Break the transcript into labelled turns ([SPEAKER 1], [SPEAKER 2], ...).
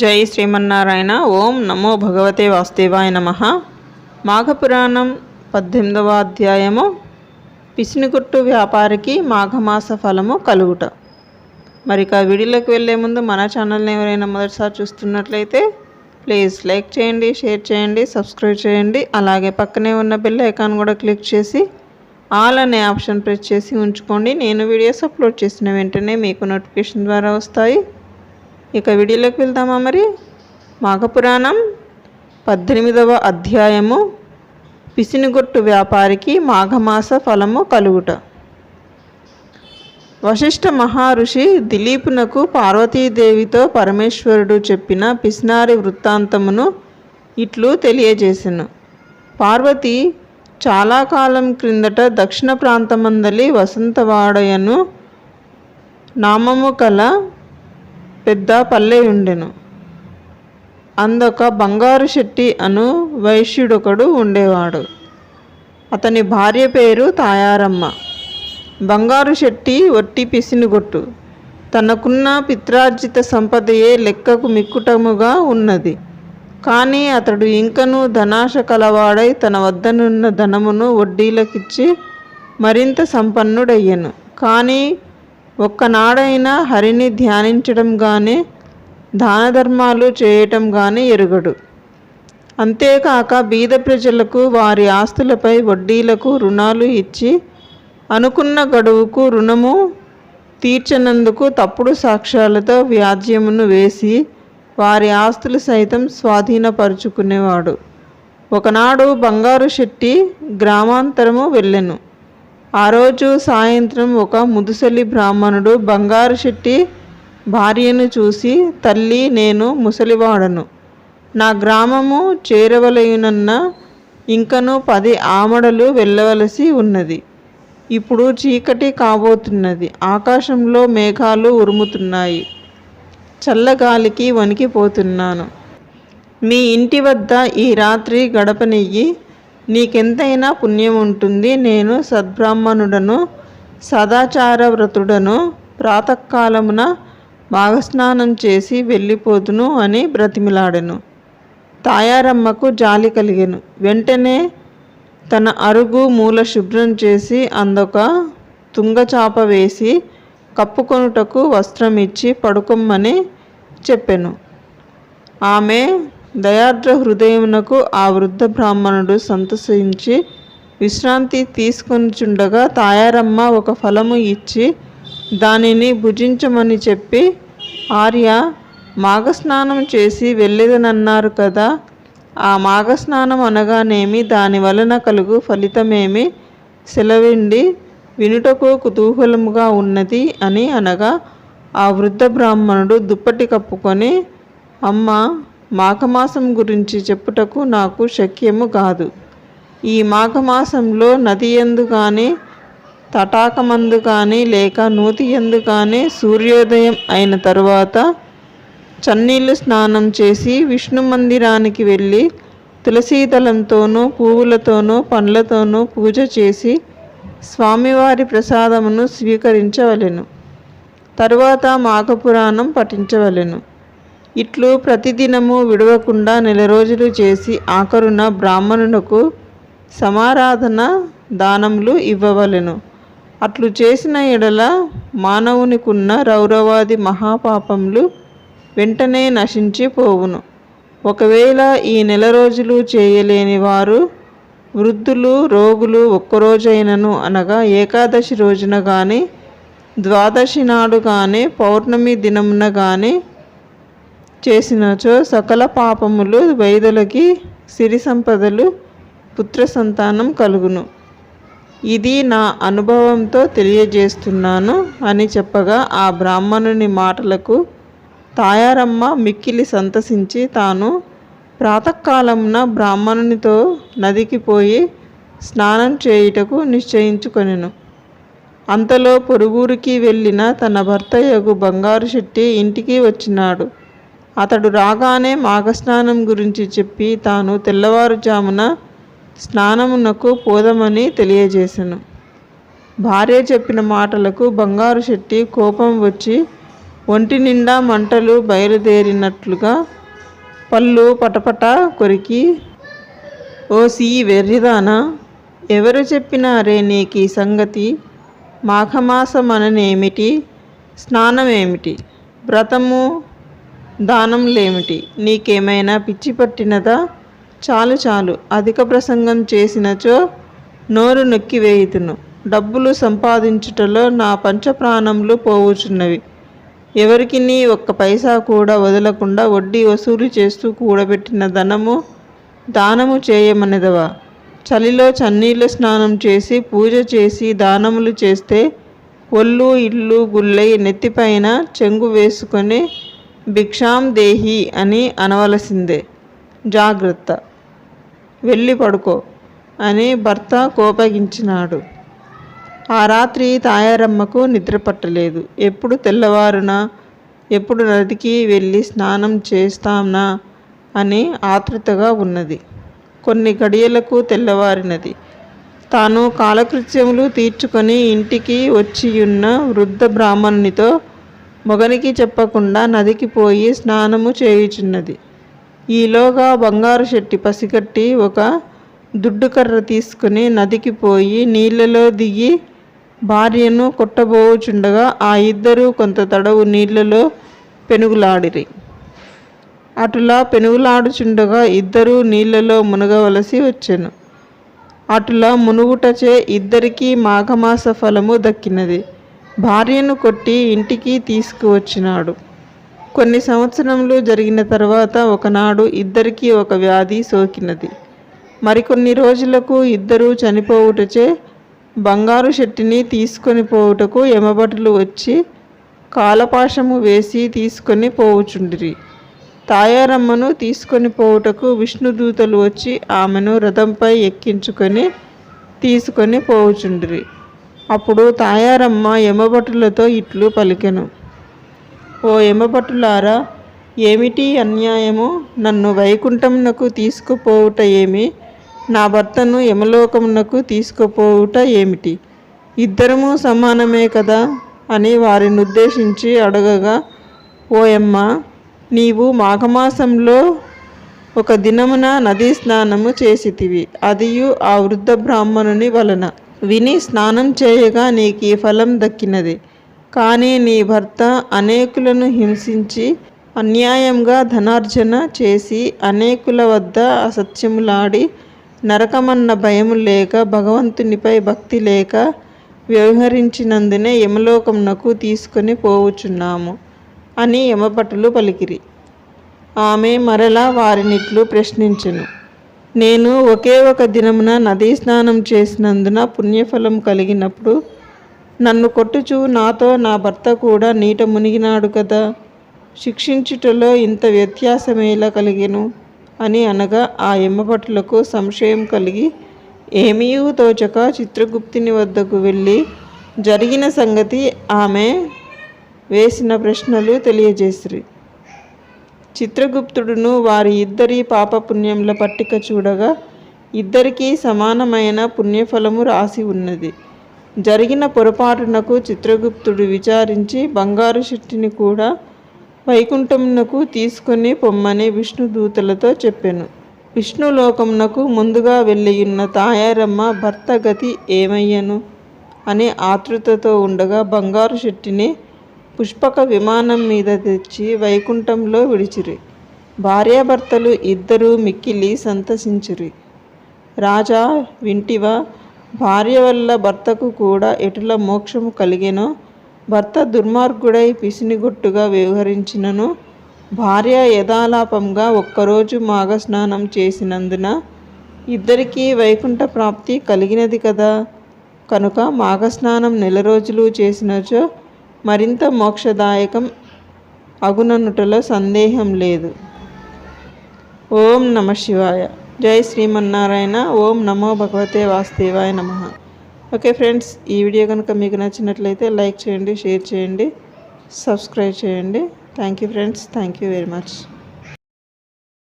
[SPEAKER 1] జై శ్రీమన్నారాయణ. ఓం నమో భగవతే వాసుదేవాయ నమ. మాఘపురాణం పద్దెనిమిదవ అధ్యాయము. పిసినిగుట్టు వ్యాపారికి మాఘమాస ఫలము కలుగుట. మరి ఇక వీడియోలోకి వెళ్ళే ముందు మన ఛానల్ని ఎవరైనా మొదటిసారి చూస్తున్నట్లయితే ప్లీజ్ లైక్ చేయండి షేర్ చేయండి సబ్స్క్రైబ్ చేయండి. అలాగే పక్కనే ఉన్న బెల్ ఐకాన్ కూడా క్లిక్ చేసి ఆల్ అనే ఆప్షన్ ప్రెస్ చేసి ఉంచుకోండి. నేను వీడియోస్ అప్లోడ్ చేసిన వెంటనే మీకు నోటిఫికేషన్ ద్వారా వస్తాయి. ఇక వీడియోలోకి వెళ్దామా మరి? మాఘపురాణం పద్దెనిమిదవ అధ్యాయము. పిసినిగొట్టు వ్యాపారికి మాఘమాస ఫలము కలుగుట. వశిష్ఠ మహర్షి దిలీపునకు పార్వతీదేవితో పరమేశ్వరుడు చెప్పిన పిసినారి వృత్తాంతమును ఇట్లు తెలియజేసెను. పార్వతి చాలా కాలం క్రిందట దక్షిణ ప్రాంతమందలి వసంతవాడయను నామము కల పెద్ద పల్లె ఉండెను. అందొక బంగారు శెట్టి అను వైశ్యుడొకడు ఉండేవాడు. అతని భార్య పేరు తాయారమ్మ. బంగారు శెట్టి ఒట్టి పిసినుగొట్టు తనకున్న పిత్రార్జిత సంపదయే లెక్కకు మిక్కుటముగా ఉన్నది. కానీ అతడు ఇంకనూ ధనాశ కలవాడై తన వద్దనున్న ధనమును వడ్డీలకిచ్చి మరింత సంపన్నుడయ్యను. కానీ ఒక్కనాడైనా హరిని ధ్యానించడం కానీ దాన ధర్మాలు చేయటం కానీ ఎరుగడు. అంతేకాక బీద ప్రజలకు వారి ఆస్తులపై వడ్డీలకు రుణాలు ఇచ్చి అనుకున్న గడువుకు రుణము తీర్చనందుకు తప్పుడు సాక్ష్యాలతో వ్యాజ్యమును వేసి వారి ఆస్తులు సైతం స్వాధీనపరుచుకునేవాడు. ఒకనాడు బంగారు శెట్టి గ్రామాంతరము వెళ్ళెను. ఆ రోజు సాయంత్రం ఒక ముదుసలి బ్రాహ్మణుడు బంగారు శెట్టి భార్యను చూసి తల్లి నేను ముసలివాడను. నా గ్రామము చేరవలయునన్న ఇంకను పది ఆమడలు వెళ్ళవలసి ఉన్నది. ఇప్పుడు చీకటి కాబోతున్నది. ఆకాశంలో మేఘాలు ఉరుముతున్నాయి. చల్లగాలికి వణికిపోతున్నాను. మీ ఇంటి వద్ద ఈ రాత్రి గడపనియ్యి నీకెంతైనా పుణ్యం ఉంటుంది. నేను సద్బ్రాహ్మణుడను సదాచార వ్రతుడను ప్రాతకాలమున భాగస్నానం చేసి వెళ్ళిపోతును అని బ్రతిమిలాడెను. తాయారమ్మకు జాలి కలిగెను. వెంటనే తన అరుగు మూల శుభ్రం చేసి అందొక తుంగచాప వేసి కప్పుకొనుటకు వస్త్రం ఇచ్చి పడుకొమ్మని చెప్పెను. ఆమె దయార్ద్ర హృదయమునకు ఆ వృద్ధ బ్రాహ్మణుడు సంతసించి విశ్రాంతి తీసుకొనిచుండగా తాయారమ్మ ఒక ఫలము ఇచ్చి దానిని భుజించమని చెప్పి ఆర్య మాఘస్నానం చేసి వెళ్ళేదనన్నారు కదా ఆ మాఘస్నానం అనగానేమి దాని వలన కలుగు ఫలితమేమి సెలవిండి వినుటకు కుతూహలముగా ఉన్నది అని అనగా ఆ వృద్ధ బ్రాహ్మణుడు దుప్పటి కప్పుకొని అమ్మ మాఘమాసం గురించి చెప్పుటకు నాకు శక్యము కాదు. ఈ మాఘమాసంలో నది ఎందు కానీ తటాకమందు కానీ లేక నూతి ఎందు కానీ సూర్యోదయం అయిన తరువాత చన్నీళ్ళు స్నానం చేసి విష్ణు మందిరానికి వెళ్ళి తులసీదళంతోనూ పువ్వులతోనూ పండ్లతోనూ పూజ చేసి స్వామివారి ప్రసాదమును స్వీకరించవలెను. తరువాత మాఘపురాణం పఠించవలెను. ఇట్లు ప్రతిదినము విడవకుండా నెల రోజులు చేసి ఆఖరున బ్రాహ్మణునకు సమారాధన దానములు ఇవ్వవలెను. అట్లు చేసిన ఎడల మానవునికున్న రౌరవాది మహాపాపములు వెంటనే నశించి పోవును. ఒకవేళ ఈ నెల రోజులు చేయలేని వారు వృద్ధులు రోగులు ఒక్కరోజైనను అనగా ఏకాదశి రోజున కానీ ద్వాదశి నాడు కానీ పౌర్ణమి దినమున కానీ చేసినచో సకల పాపములు వైదలకి సిరి సంపదలు పుత్ర సంతానం కలుగును. ఇది నా అనుభవంతో తెలియజేస్తున్నాను అని చెప్పగా ఆ బ్రాహ్మణుని మాటలకు తాయారమ్మ మిక్కిలి సంతసించి తాను ప్రాతకాలమున బ్రాహ్మణునితో నదికి పోయి స్నానం చేయుటకు నిశ్చయించుకొనెను. అంతలో పొరుగురికి వెళ్ళిన తన భర్త యగు బంగారు శెట్టి ఇంటికి వచ్చినాడు. అతడు రాగానే మాఘస్నానం గురించి చెప్పి తాను తెల్లవారుజామున స్నానమునకు పోదమని తెలియజేశాను భార్య చెప్పిన మాటలకు బంగారు శెట్టి కోపం వచ్చి ఒంటి నిండా మంటలు బయలుదేరినట్లుగా పళ్ళు పటపట కొరికి ఓ సీ వెర్రిదానా ఎవరు చెప్పినారే నీకు సంగతి? మాఘమాసం అననేమిటి స్నానమేమిటి? వ్రతము దానంలేమిటి? నీకేమైనా పిచ్చి పట్టినదా? చాలు చాలు. అధిక ప్రసంగం చేసినచో నోరు నొక్కివేయుతును డబ్బులు సంపాదించుటలో నా పంచప్రాణములు పోవుచున్నవి. ఎవరికి నీ ఒక్క పైసా కూడా వదలకుండా వడ్డీ వసూలు చేస్తూ కూడబెట్టిన ధనము దానము చేయమనిదవా? చలిలో చన్నీళ్ళు స్నానం చేసి పూజ చేసి దానములు చేస్తే ఒళ్ళు ఇల్లు గుల్లై నెత్తిపైన చెంగు వేసుకొని భిక్షాం దేహి అని అనవలసిందే. జాగ్రత్త. వెళ్ళి పడుకో అని భర్త కోపగించినాడు. ఆ రాత్రి తాయారమ్మకు నిద్ర పట్టలేదు. ఎప్పుడు తెల్లవారునా ఎప్పుడు నదికి వెళ్ళి స్నానం చేస్తాంనా అని ఆతృతగా ఉన్నది. కొన్ని గడియలకు తెల్లవారినది. తాను కాలకృత్యములు తీర్చుకొని ఇంటికి వచ్చియున్న వృద్ధ బ్రాహ్మణునితో మొగనికి చెప్పకుండా నదికి పోయి స్నానము చేయుచున్నది. ఈలోగా బంగారు శెట్టి పసిగట్టి ఒక దుడ్డుకర్ర తీసుకుని నదికి పోయి నీళ్ళలో దిగి భార్యను కొట్టబోచుండగా ఆ ఇద్దరూ కొంత తడవు నీళ్ళలో పెనుగులాడిరి. అటులా పెనుగులాడుచుండగా ఇద్దరూ నీళ్ళలో మునగవలసి వచ్చెను. అటులా మునుగుటచే ఇద్దరికీ మాఘమాస ఫలము దక్కినది. భార్యను కొట్టి ఇంటికి తీసుకువచ్చినాడు. కొన్ని సంవత్సరములు జరిగిన తర్వాత ఒకనాడు ఇద్దరికీ ఒక వ్యాధి సోకినది. మరికొన్ని రోజులకు ఇద్దరూ చనిపోవుటచే బంగారు శెట్టిని తీసుకొని పోవుటకు ఎమబటులు వచ్చి కాలపాశము వేసి తీసుకొని పోవుచుండిరి. తాయారమ్మను తీసుకొని పోవుటకు విష్ణుదూతలు వచ్చి ఆమెను రథంపై ఎక్కించుకొని తీసుకొని పోవుచుండిరి. అప్పుడు తాయారమ్మ యమభటులతో ఇట్లు పలికెను. ఓ యమభటులారా ఏమిటి అన్యాయము? నన్ను వైకుంఠమునకు తీసుకుపోవుట ఏమి? నా భర్తను యమలోకమునకు తీసుకుపోవుట ఏమిటి? ఇద్దరము సమానమే కదా? అని వారిని ఉద్దేశించి అడగగా ఓయమ్మ నీవు మాఘమాసంలో ఒక దినమున నదీ స్నానము చేసితివి. అదియు ఆ వృద్ధ బ్రాహ్మణుని వలన. విని స్నానం చేయగా నీకు ఈ ఫలం దక్కినది. కానీ నీ భర్త అనేకులను హింసించి అన్యాయంగా ధనార్జన చేసి అనేకుల వద్ద అసత్యములాడి నరకమన్న భయము లేక భగవంతునిపై భక్తి లేక వ్యవహరించినందునే యమలోకమునకు తీసుకొని పోవుచున్నాము అని యమపటులు పలికిరి. ఆమె మరలా వారినిట్లు ప్రశ్నించెను. నేను ఒకే ఒక దినమున నదీ స్నానం చేసినందున పుణ్యఫలం కలిగినప్పుడు నన్ను కొట్టుచు నాతో నా భర్త కూడా నీట మునిగినాడు కదా. శిక్షించుటలో ఇంత వ్యత్యాసమేలా కలిగెను? అని అనగా ఆ ఎమ్మపట్లకు సంశయం కలిగి ఏమీ తోచక చిత్రగుప్తిని వద్దకు వెళ్ళి జరిగిన సంగతి ఆమె వేసిన ప్రశ్నలు తెలియజేసిరి. చిత్రగుప్తుడును వారి ఇద్దరి పాపపుణ్యముల పట్టిక చూడగా ఇద్దరికీ సమానమైన పుణ్యఫలము రాసి ఉన్నది. జరిగిన పొరపాటునకు చిత్రగుప్తుడు విచారించి బంగారు శెట్టిని కూడా వైకుంఠమునకు తీసుకొని పొమ్మని విష్ణుదూతలతో చెప్పాను. విష్ణులోకమునకు ముందుగా వెళ్ళియున్న తాయారమ్మ భర్త గతి ఏమయ్యను? అనే ఆతృతతో ఉండగా బంగారు శెట్టిని పుష్పక విమానం మీద తెచ్చి వైకుంఠంలో విడిచిరి. భార్యాభర్తలు ఇద్దరూ మిక్కిలి సంతసించిరి. రాజా వింటివా భార్య వల్ల భర్తకు కూడా ఎటుల మోక్షము కలిగెనో భర్త దుర్మార్గుడై పిసినిగొట్టుగా వ్యవహరించినను భార్య యథాలాపంగా ఒక్కరోజు మాఘస్నానం చేసినందున ఇద్దరికీ వైకుంఠ ప్రాప్తి కలిగినది కదా. కనుక మాఘస్నానం నెల రోజులు చేసినచో మరింత మోక్షదాయకం అగుననుటలో సందేహం లేదు. ఓం నమ శివాయ. జై శ్రీమన్నారాయణ. ఓం నమో భగవతే వాసుదేవాయ నమ. ఓకే ఫ్రెండ్స్ ఈ వీడియో కనుక మీకు నచ్చినట్లయితే లైక్ చేయండి షేర్ చేయండి సబ్స్క్రైబ్ చేయండి. Thank you friends. Thank you very much.